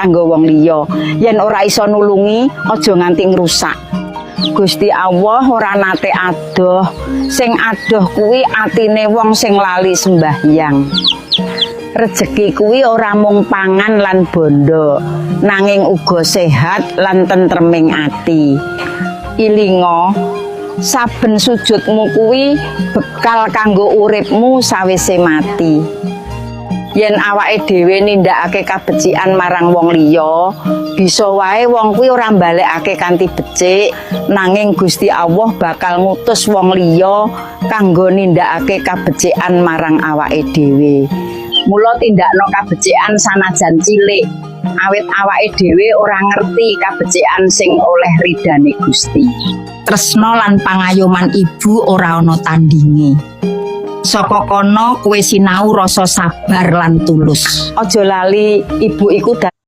kanggo wong liya. Yen ora iso nulungi, aja nganti ngrusak. Gusti Allah ora nate adoh. Sing adoh kuwi atine wong sing lali sembahyang. Rezeki kuwi ora mung pangan lan bondo, nanging uga sehat lan tentreming ati. Ilinga, saben sujudmu kuwi bekal kanggo uripmu sawise mati. Yen awake dhewe nindakake kabecikan marang wong liya, bisa wae wong kuwi ora mbalekake kanthi becik, nanging Gusti Allah bakal ngutus wong liya kanggo nindakake kabecikan marang awake dhewe. Mula tindakno kabecikan sanajan cilik, awit awake dhewe ora ngerti kabecikan sing oleh ridane Gusti. Tresna lan pangayoman ibu ora ana tandinge. Saka kono kowe sinau rasa sabar lan tulus. Aja lali ibu iku